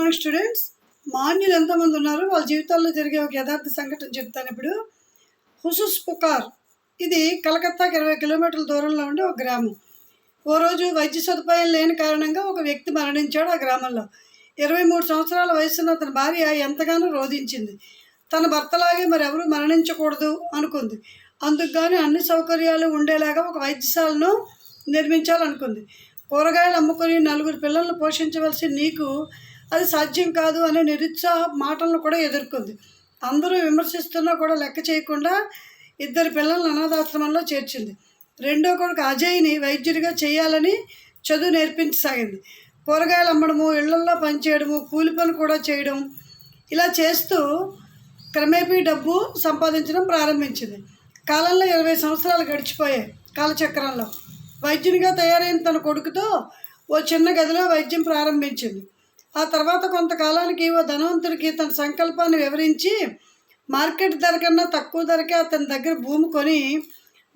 Morning students మాన్యులు ఎంతమంది ఉన్నారు? వాళ్ళ జీవితాల్లో జరిగే ఒక యథార్థ సంఘటన చెప్తాను ఇప్పుడు. హుసుస్ పుకార్. ఇది కలకత్తాకి ఇరవై కిలోమీటర్ల దూరంలో ఉండే ఒక గ్రామం. ఓ రోజు వైద్య సదుపాయం లేని కారణంగా ఒక వ్యక్తి మరణించాడు ఆ గ్రామంలో. ఇరవై మూడు సంవత్సరాల వయసున్న అతని భార్య ఎంతగానో రోధించింది. తన భర్తలాగే మరెవరూ మరణించకూడదు అనుకుంది. అందుకుగాను అన్ని సౌకర్యాలు ఉండేలాగా ఒక వైద్యశాలను నిర్మించాలనుకుంది. కూరగాయలు అమ్ముకొని నలుగురు పిల్లలను పోషించవలసి నీకు అది సాధ్యం కాదు అనే నిరుత్సాహ మాటలను కూడా ఎదుర్కొంది. అందరూ విమర్శిస్తున్నా కూడా లెక్క చేయకుండా ఇద్దరు పిల్లలను అనాథాశ్రమంలో చేర్చింది. రెండో కొడుకు అజయ్ని వైద్యుడిగా చేయాలని చదువు నేర్పించసాగింది. కూరగాయలు అమ్మడము ఇళ్ళల్లో పనిచేయడము కూలి పని కూడా చేయడం ఇలా చేస్తూ క్రమేపీ డబ్బు సంపాదించడం ప్రారంభించింది. కాలంలో ఇరవై సంవత్సరాలు గడిచిపోయాయి కాలచక్రంలో. వైద్యునిగా తయారైన తన కొడుకుతో ఓ చిన్న గదిలో వైద్యం ప్రారంభించింది. ఆ తర్వాత కొంతకాలానికి ఓ ధనవంతుడికి తన సంకల్పాన్ని వివరించి మార్కెట్ ధర కన్నా తక్కువ ధరకే అతని దగ్గర భూమి కొని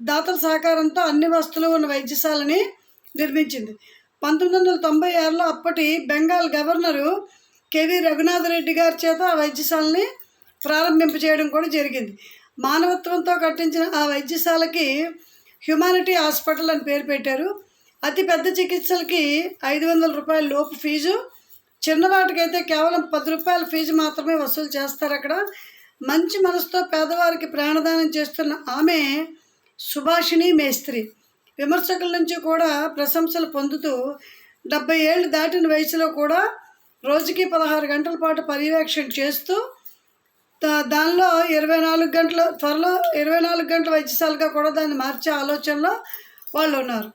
దాతల సహకారంతో అన్ని వస్తువులు ఉన్న వైద్యశాలని నిర్మించింది. పంతొమ్మిది వందల తొంభై ఆరులో అప్పటి Bengal governor K V Raghunath Reddy గారి చేత ఆ వైద్యశాలని ప్రారంభింపచేయడం కూడా జరిగింది. మానవత్వంతో కట్టించిన ఆ వైద్యశాలకి హ్యుమానిటీ హాస్పిటల్ అని పేరు పెట్టారు. అతి పెద్ద చికిత్సలకి ఐదు వందల రూపాయల లోపు ఫీజు చిన్నవాటికైతే కేవలం పది రూపాయల ఫీజు మాత్రమే వసూలు చేస్తారు అక్కడ. మంచి మనసుతో పేదవారికి ప్రాణదానం చేస్తున్న ఆమె సుభాషిణి మేస్త్రి. విమర్శకుల నుంచి కూడా ప్రశంసలు పొందుతూ డెబ్బై ఏళ్ళు దాటిన వయసులో కూడా రోజుకి పదహారు గంటల పాటు పర్యవేక్షణ చేస్తూ దానిలో ఇరవై నాలుగు గంటలు త్వరలో ఇరవై నాలుగు గంటల వైద్యశాలగా కూడా దాన్ని మార్చే ఆలోచనలో వాళ్ళు ఉన్నారు